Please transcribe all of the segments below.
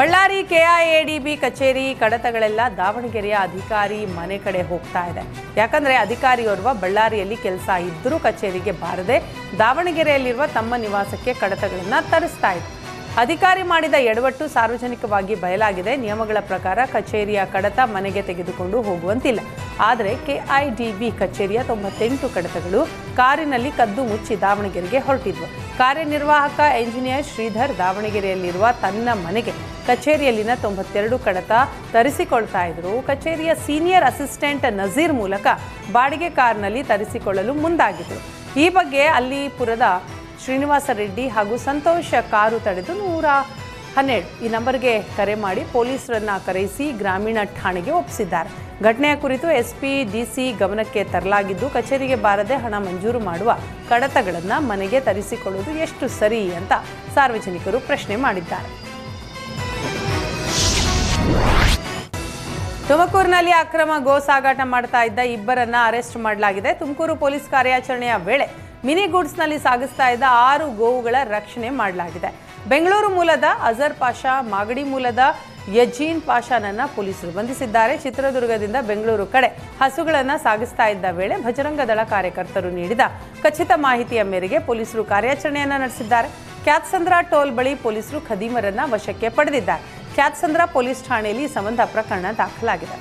Ballari KIADB ಕಚೇರಿ ಕಡತಗಳೆಲ್ಲ ದಾವಣಗೆರೆಯ ಅಧಿಕಾರಿ ಮನೆ ಕಡೆ ಹೋಗ್ತಾ ಇದೆ. ಯಾಕಂದ್ರೆ ಅಧಿಕಾರಿಯೋರ್ವ ಬಳ್ಳಾರಿಯಲ್ಲಿ ಕೆಲಸ ಇದ್ದರೂ ಕಚೇರಿಗೆ ಬಾರದೆ ದಾವಣಗೆರೆಯಲ್ಲಿರುವ ತಮ್ಮ ನಿವಾಸಕ್ಕೆ ಕಡತಗಳನ್ನು ತರಿಸ್ತಾ ಇದೆ ಅಧಿಕಾರಿ ಮಾಡಿದ ಎಡವಟ್ಟು ಸಾರ್ವಜನಿಕವಾಗಿ ಬಯಲಾಗಿದೆ. ನಿಯಮಗಳ ಪ್ರಕಾರ ಕಚೇರಿಯ ಕಡತ ಮನೆಗೆ ತೆಗೆದುಕೊಂಡು ಹೋಗುವಂತಿಲ್ಲ. ಆದರೆ ಕೆಐಡಿಬಿ ಕಚೇರಿಯ ತೊಂಬತ್ತೆಂಟು ಕಡತಗಳು ಕಾರಿನಲ್ಲಿ ಕದ್ದು ಮುಚ್ಚಿ ದಾವಣಗೆರೆಗೆ ಹೊರಟಿದ್ವು. ಕಾರ್ಯನಿರ್ವಾಹಕ ಎಂಜಿನಿಯರ್ ಶ್ರೀಧರ್ ದಾವಣಗೆರೆಯಲ್ಲಿರುವ ತನ್ನ ಮನೆಗೆ ಕಚೇರಿಯಲ್ಲಿನ ತೊಂಬತ್ತೆರಡು ಕಡತ ತರಿಸಿಕೊಳ್ತಾ ಇದ್ರು. ಕಚೇರಿಯ ಸೀನಿಯರ್ ಅಸಿಸ್ಟೆಂಟ್ ನಜೀರ್ ಮೂಲಕ ಬಾಡಿಗೆ ಕಾರ್ನಲ್ಲಿ ತರಿಸಿಕೊಳ್ಳಲು ಮುಂದಾಗಿದ್ರು. ಈ ಬಗ್ಗೆ ಅಲ್ಲಿ ಪುರದ ಶ್ರೀನಿವಾಸ ರೆಡ್ಡಿ ಹಾಗೂ ಸಂತೋಷ ಕಾರು ತಡೆದು ನೂರ ಹನ್ನೆರಡು. ಈ ನಂಬರ್ಗೆ ಕರೆ ಮಾಡಿ ಪೊಲೀಸರನ್ನ ಕರೆಯಿಸಿ ಗ್ರಾಮೀಣ ಠಾಣೆಗೆ ಒಪ್ಪಿಸಿದ್ದಾರೆ. ಘಟನೆಯ ಕುರಿತು ಎಸ್ಪಿ, ಡಿಸಿ ಗಮನಕ್ಕೆ ತರಲಾಗಿದ್ದು, ಕಚೇರಿಗೆ ಬಾರದೆ ಹಣ ಮಂಜೂರು ಮಾಡುವ ಕಡತಗಳನ್ನು ಮನೆಗೆ ತರಿಸಿಕೊಳ್ಳುವುದು ಎಷ್ಟು ಸರಿ ಅಂತ ಸಾರ್ವಜನಿಕರು ಪ್ರಶ್ನೆ ಮಾಡಿದ್ದಾರೆ. ತುಮಕೂರಿನಲ್ಲಿ ಅಕ್ರಮ ಗೋ ಸಾಗಾಟ ಮಾಡ್ತಾ ಇದ್ದ ಇಬ್ಬರನ್ನ ಅರೆಸ್ಟ್ ಮಾಡಲಾಗಿದೆ. ತುಮಕೂರು ಪೊಲೀಸ್ ಕಾರ್ಯಾಚರಣೆಯ ವೇಳೆ ಮಿನಿ ಗೂಡ್ಸ್ನಲ್ಲಿ ಸಾಗಿಸ್ತಾ ಇದ್ದ ಆರು ಗೋವುಗಳ ರಕ್ಷಣೆ ಮಾಡಲಾಗಿದೆ. ಬೆಂಗಳೂರು ಮೂಲದ ಅಜರ್ ಪಾಷಾ, ಮಾಗಡಿ ಮೂಲದ ಯಜೀನ್ ಪಾಷಾನನ್ನ ಪೊಲೀಸರು ಬಂಧಿಸಿದ್ದಾರೆ. ಚಿತ್ರದುರ್ಗದಿಂದ ಬೆಂಗಳೂರು ಕಡೆ ಹಸುಗಳನ್ನು ಸಾಗಿಸ್ತಾ ಇದ್ದ ವೇಳೆ ಭಜರಂಗ ದಳ ಕಾರ್ಯಕರ್ತರು ನೀಡಿದ ಖಚಿತ ಮಾಹಿತಿಯ ಮೇರೆಗೆ ಪೊಲೀಸರು ಕಾರ್ಯಾಚರಣೆಯನ್ನು ನಡೆಸಿದ್ದಾರೆ. ಕ್ಯಾತ್ಸಂದ್ರ ಟೋಲ್ ಬಳಿ ಪೊಲೀಸರು ಖದೀಮರನ್ನ ವಶಕ್ಕೆ ಪಡೆದಿದ್ದಾರೆ. ಕ್ಯಾತ್ಸಂದ್ರ ಪೊಲೀಸ್ ಠಾಣೆಯಲ್ಲಿ ಈ ಸಂಬಂಧ ಪ್ರಕರಣ ದಾಖಲಾಗಿದೆ.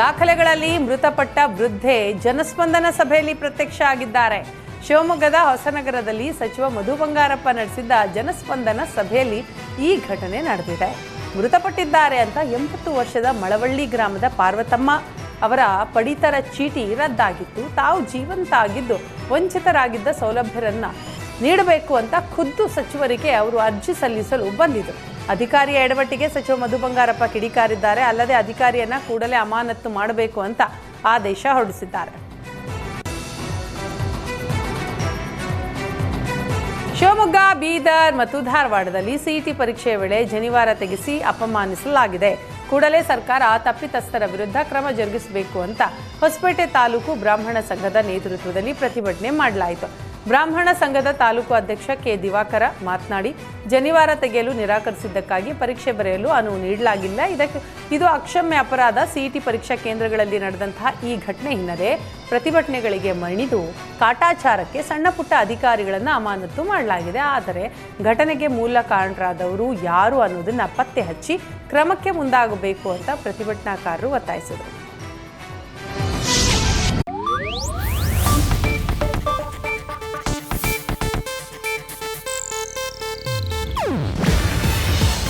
ದಾಖಲೆಗಳಲ್ಲಿ ಮೃತಪಟ್ಟ ವೃದ್ಧೆ ಜನಸ್ಪಂದನ ಸಭೆಯಲ್ಲಿ ಪ್ರತ್ಯಕ್ಷ ಆಗಿದ್ದಾರೆ. ಶಿವಮೊಗ್ಗದ ಹೊಸನಗರದಲ್ಲಿ ಸಚಿವ ಮಧು ಬಂಗಾರಪ್ಪ ನಡೆಸಿದ್ದ ಜನಸ್ಪಂದನ ಸಭೆಯಲ್ಲಿ ಈ ಘಟನೆ ನಡೆದಿದೆ. ಮೃತಪಟ್ಟಿದ್ದಾರೆ ಅಂತ ಎಂಬತ್ತು ವರ್ಷದ ಮಳವಳ್ಳಿ ಗ್ರಾಮದ ಪಾರ್ವತಮ್ಮ ಅವರ ಪಡಿತರ ಚೀಟಿ ರದ್ದಾಗಿತ್ತು. ತಾವು ಜೀವಂತ ಆಗಿದ್ದು ವಂಚಿತರಾಗಿದ್ದ ಸೌಲಭ್ಯರನ್ನ ನೀಡಬೇಕು ಅಂತ ಖುದ್ದು ಸಚಿವರಿಗೆ ಅವರು ಅರ್ಜಿ ಸಲ್ಲಿಸಲು ಬಂದಿದ್ದರು ಅಧಿಕಾರಿಯ ಎಡವಟ್ಟಿಗೆ ಸಚಿವ ಮಧು ಬಂಗಾರಪ್ಪ ಕಿಡಿಕಾರಿದ್ದಾರೆ. ಅಲ್ಲದೆ ಅಧಿಕಾರಿಯನ್ನ ಕೂಡಲೇ ಅಮಾನತ್ತು ಮಾಡಬೇಕು ಅಂತ ಆದೇಶ ಹೊರಡಿಸಿದ್ದಾರೆ. ಶಿವಮೊಗ್ಗ, ಬೀದರ್ ಮತ್ತು ಧಾರವಾಡದಲ್ಲಿ ಸಿಇಟಿ ಪರೀಕ್ಷೆಯ ವೇಳೆ ಜನಿವಾರ ತೆಗೆಸಿ ಅಪಮಾನಿಸಲಾಗಿದೆ. ಕೂಡಲೇ ಸರ್ಕಾರ ತಪ್ಪಿತಸ್ಥರ ವಿರುದ್ಧ ಕ್ರಮ ಜರುಗಿಸಬೇಕು ಅಂತ ಹೊಸಪೇಟೆ ತಾಲೂಕು ಬ್ರಾಹ್ಮಣ ಸಂಘದ ನೇತೃತ್ವದಲ್ಲಿ ಪ್ರತಿಭಟನೆ ಮಾಡಲಾಯಿತು. ಬ್ರಾಹ್ಮಣ ಸಂಘದ ತಾಲೂಕು ಅಧ್ಯಕ್ಷ ಕೆ ದಿವಾಕರ ಮಾತನಾಡಿ, ಜನಿವಾರ ತೆಗೆಯಲು ನಿರಾಕರಿಸಿದ್ದಕ್ಕಾಗಿ ಪರೀಕ್ಷೆ ಬರೆಯಲು ಅನುವು ನೀಡಲಾಗಿಲ್ಲ. ಇದಕ್ಕೆ ಇದು ಅಕ್ಷಮ್ಯ ಅಪರಾಧ. ಸಿಇಟಿ ಪರೀಕ್ಷಾ ಕೇಂದ್ರಗಳಲ್ಲಿ ನಡೆದಂತಹ ಈ ಘಟನೆ ಹಿನ್ನೆಲೆ ಪ್ರತಿಭಟನೆಗಳಿಗೆ ಮಣಿದು ಕಾಟಾಚಾರಕ್ಕೆ ಸಣ್ಣ ಪುಟ್ಟ ಅಧಿಕಾರಿಗಳನ್ನು ಅಮಾನತು ಮಾಡಲಾಗಿದೆ. ಆದರೆ ಘಟನೆಗೆ ಮೂಲ ಕಾರಣರಾದವರು ಯಾರು ಅನ್ನೋದನ್ನು ಪತ್ತೆ ಹಚ್ಚಿ ಕ್ರಮಕ್ಕೆ ಮುಂದಾಗಬೇಕು ಅಂತ ಪ್ರತಿಭಟನಾಕಾರರು ಒತ್ತಾಯಿಸಿದರು.